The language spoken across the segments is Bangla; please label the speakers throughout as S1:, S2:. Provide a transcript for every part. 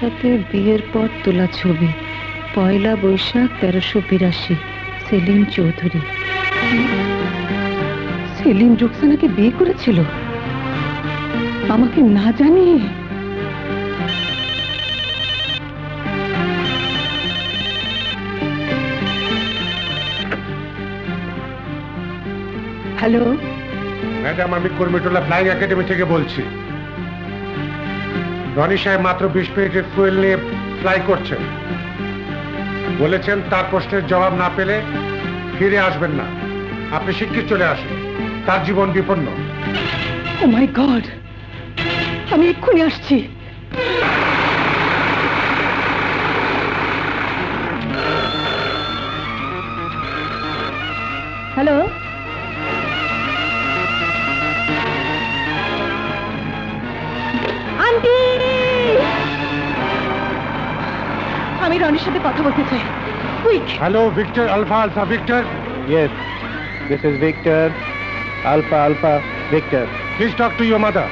S1: সাথে বিয়ের পর তোলা ছবি। পয়লা বৈশাখ তেরোশো বিরাশি, সেলিম চৌধুরী। সেলিম রুকসানাকে বিয়ে করেছিল? আমাকে না জানিয়ে। হ্যালো?
S2: ম্যাডাম, আমি কর্মীটোলা ফ্লাইং একাডেমি থেকে বলছি। রনি সাহেব মাত্র বিশ মিনিটের ফুয়েল নিয়ে ফ্লাই করছেন। বলেছেন, তার প্রশ্নের জবাব না পেলে ফিরে আসবেন না। আপনি শিগগির চলে আসুন। তার জীবন বিপন্ন।
S1: ও মাই গড আমি এক্ষুনি আসছি। হ্যালো আন্টি আমি রনির সাথে কথা বলতে চাই। Quick
S2: hello Victor alpha alpha Victor
S3: Yes, this is Victor. Alpha, Alpha, Victor.
S2: Please talk to your mother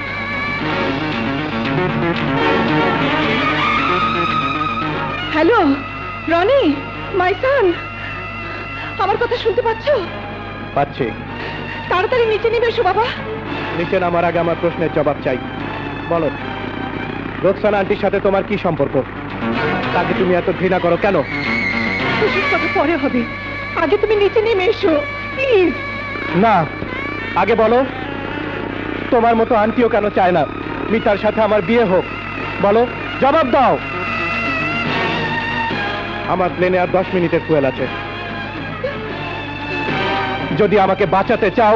S1: hello Rony my son আমার কথা শুনতে পাচ্ছ?
S3: পাচ্ছি।
S1: তাড়াতাড়ি নিচে নেবে এসো বাবা।
S3: নিচে নামার আগে আমার প্রশ্নের জবাব চাই। বলো রোকসানা আন্টির সাথে তোমার কি সম্পর্ক? তাকে তুমি এত ঘৃণা করো কেন?
S1: কথা পরে হবে? আগে তুমি নিচে নেমে এসো প্লিজ।
S3: না আগে বলো তোমার মতো আন্টিও কেন চায় না? মিতার সাথে আমার বিয়ে হোক। বলো জবাব দাও। আমার প্লেনে আর দশ মিনিটের ফুয়েল আছে। যদি আমাকে বাঁচাতে চাও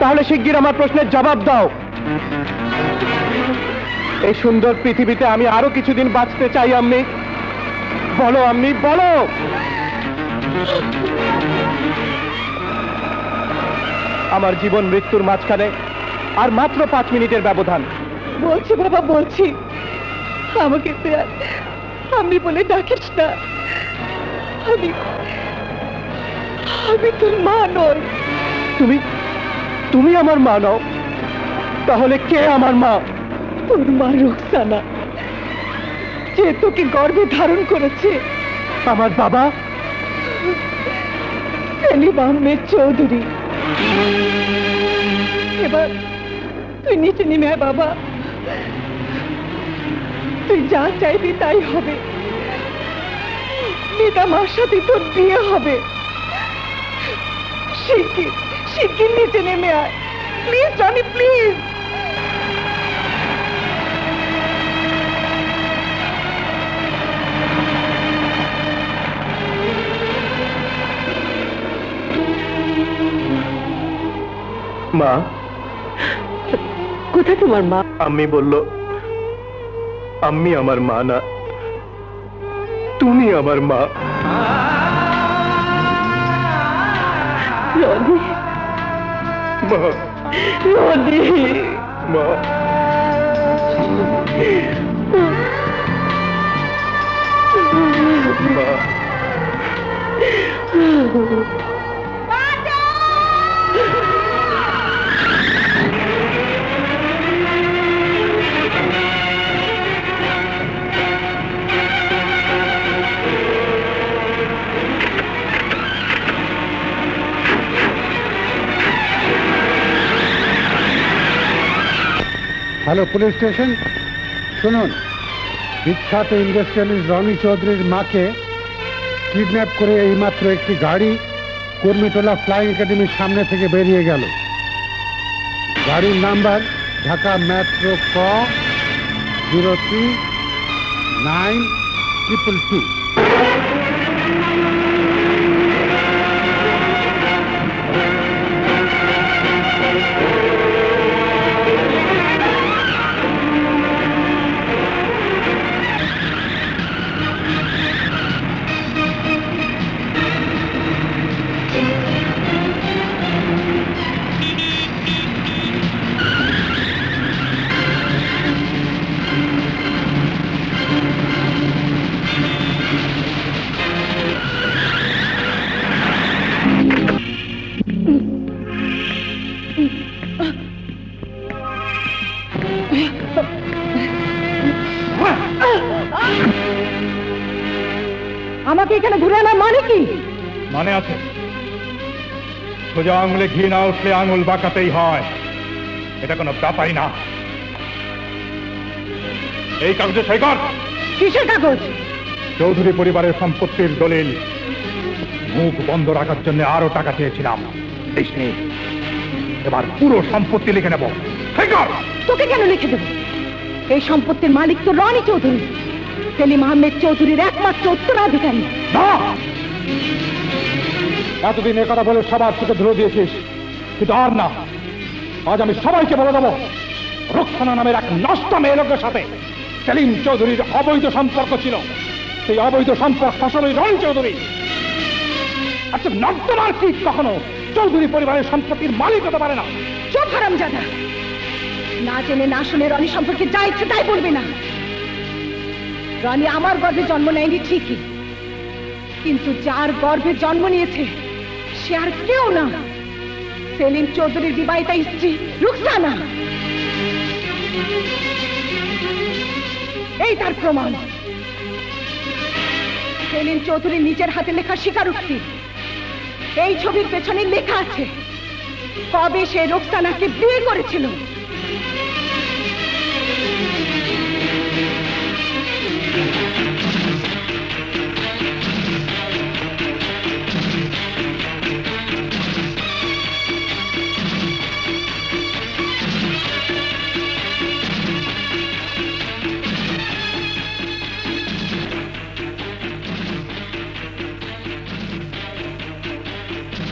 S3: তাহলে শিগগির আমার প্রশ্নের জবাব দাও। এই সুন্দর পৃথিবীতে আমি আরও কিছুদিন বাঁচতে চাই আম্মি। বলো আম্মি বলো। আমার জীবন মৃত্যুর মাঝখানে আর মাত্র পাঁচ মিনিটের ব্যবধান।
S1: বলছি বাবা বলছি। আমাকে তুই আর আমি বলে ডাকিস না। আমি আমি তোর মা নই।
S3: তুমি তুমি আমার মা নও। তাহলে কে আমার মা?
S1: তোর মা রুকসানা যে তোকে গর্ভে ধারণ করেছে।
S3: আমার বাবা?
S1: সেলিম আহমেদ চৌধুরী। এবার তুই নিচে নেমে আয় বাবা। তুই যা চাইবি তাই হবে। মিতা মার সাথে তোর বিয়ে হবে। শিগগির শিগগির নিচে নেমে আয়। Please Johnny please.
S3: মা।
S1: কোথায় তোমার মা?
S3: আম্মি বলল আম্মি আমার মা না তুমি আমার মা।
S1: রনি
S3: মা।
S1: রনি
S3: মা। মা।
S2: Hello, police station. শুনুন, বিখ্যাত ইন্ডাস্ট্রিয়ালিস্ট রনি চৌধুরীর মাকে কিডন্যাপ করে এইমাত্র একটি গাড়ি কর্মীটোলা ফ্লাইং একাডেমির সামনে থেকে বেরিয়ে গেল। গাড়ির নাম্বার ঢাকা মেট্রো ক zero three nine triple two.
S1: আমাকে এখানে ঘুরে আনা মানে কি?
S4: মানে আছে। সোজা আঙুলে ঘি না উঠলে আঙুল বাঁকাতেই হয়। এটা কোনো ব্যাপারই না। এই কাগজে সই কর।
S1: কিসের কাগজ?
S4: চৌধুরী পরিবারের সম্পত্তির দলিল। মুখ বন্ধ রাখার জন্য আরও টাকা চেয়েছিলাম। দিসনি এবার পুরো সম্পত্তি লিখে নেব।
S1: তোকে কেন লিখে দেবো? এই সম্পত্তির মালিক তো রনি চৌধুরী। সেলিম আহমেদ চৌধুরীর একমাত্র উত্তরাধিকারী।
S4: না এতদিন কথা বলে সবার থেকে ধরে দিয়েছিস কিন্তু আর না। আজ আমি সবাইকে বলে দেবো রক্ষণা নামের এক নষ্ট মেয়ে লোকের সাথে সেলিম চৌধুরীর অবৈধ সম্পর্ক ছিল। সেই অবৈধ সম্পর্ক ফসল রন চৌধুরী। আচ্ছা নর্দমার কীট কখনো চৌধুরী পরিবারের সম্পত্তির মালিক হতে পারে না?
S1: চোখ হারাম জাদা না জেনে না শুনে রনি সম্পর্কে যা ইচ্ছে তাই বলবি না। রনি আমার গর্ভে জন্ম নেয়নি ঠিকই। কিন্তু যার গর্ভে জন্ম নিয়েছে, সে আর কেউ না। সেলিম চৌধুরীর বিবাহিতা স্ত্রী রুকসানা। এই তার প্রমাণ। সেলিম চৌধুরীর নিজের হাতে লেখা স্বীকারোক্তি। এই ছবির পেছনে লেখা আছে, কবে সে রোকসানাকে বিয়ে করেছিল?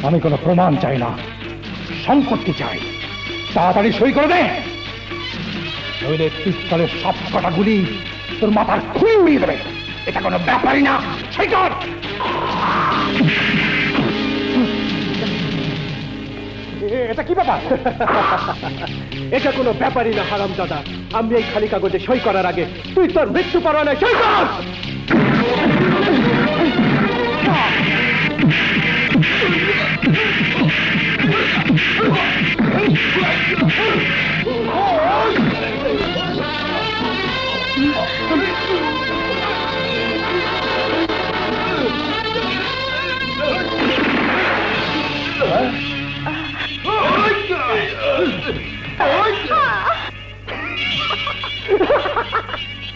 S4: আমি কোনো প্রমাণ চাই না। সম্পত্তি চাই? তাড়াতাড়ি সই করে দে। নইলে পিস্তলের সব কটা গুলি তোর মাথার খুঁড়ে উড়িয়ে দেবে। এটা কোনো ব্যাপারই না। সই কর।
S3: এটা কি ব্যাপার? এটা কোনো ব্যাপারই না হারাম দাদা আমি এই খালি কাগজে সই করার আগে তুই তোর মৃত্যু পরোয়ানায় সই কর।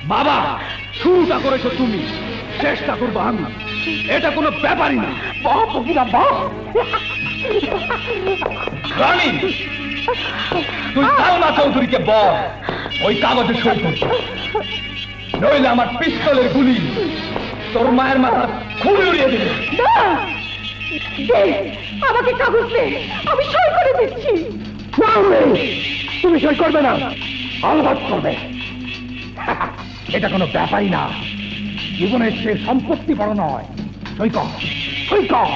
S3: বাবা শুরুটা করেছ তুমি। চেষ্টা করব আমি। এটা কোনো ব্যাপারই না। বাপ বাপ রানী তুই কালনা চৌধুরীকে বল। ওই কাগজে সই করতে নইলে আমার পিস্তলের গুলি তোর মায়ের খুলে উড়িয়ে দিবে।
S1: আমাকে কাগজ দে। আমি সই করে দিচ্ছি।
S4: তুমি সই করবে না আলবাত করবে। এটা কোনো ব্যাপারই না। জীবনের সে সম্পত্তি বড় নয়। সই কর সই কর।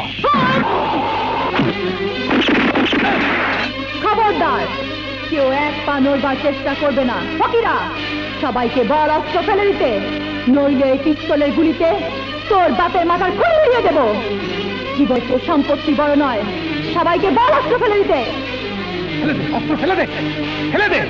S1: খবরদার, কেউ এক পা নড়বার চেষ্টা করবে না। ফকিরা, সবাইকে বল অস্ত্র ফেলে দিতে, নইলে পিস্তলের গুলিতে তোর বাপের মাথার খুন উড়িয়ে দেবো। জীবনের সম্পত্তি বড় নয়, সবাইকে বল অস্ত্র ফেলে দিতে।
S4: অস্ত্র ফেলে দে ফেলে দে।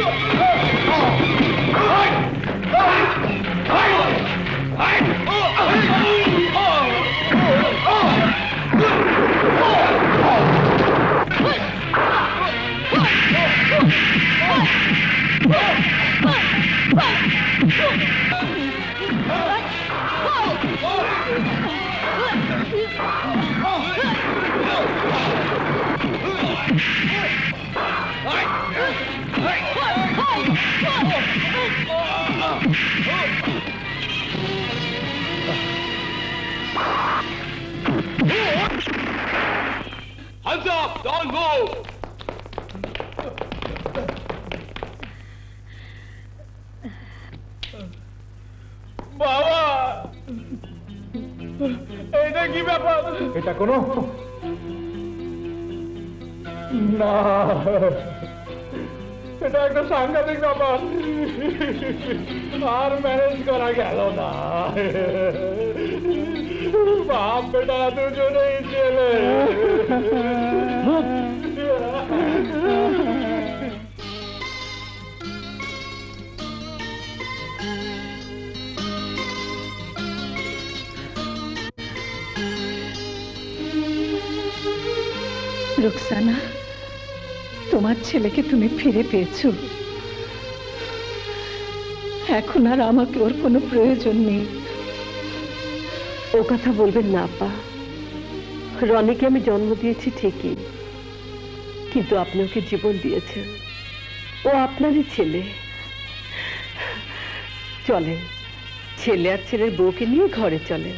S3: है Hands up! Don't move! বাবা! এটা কি ব্যাপার?
S4: এটা কোনো? না। এটা একটা সাংঘাতিক ব্যাপার। আর ম্যানেজ করা গেল না। বাপ বেটা দুজনেই ছেলে
S1: রুকসানা, তোমার ছেলেকে তুমি ফিরে পেয়েছ। এখন আর আমাকে ওর কোনো প্রয়োজন নেই।
S5: ও কথা বলবেন না, আপা। রনিকে আমি জন্ম দিয়েছি ঠিকই, কিন্তু আপনি ওকে জীবন দিয়েছেন। ও আপনারই ছেলে। চলেন, ছেলে আর ছেলের বউকে নিয়ে ঘরে চলেন।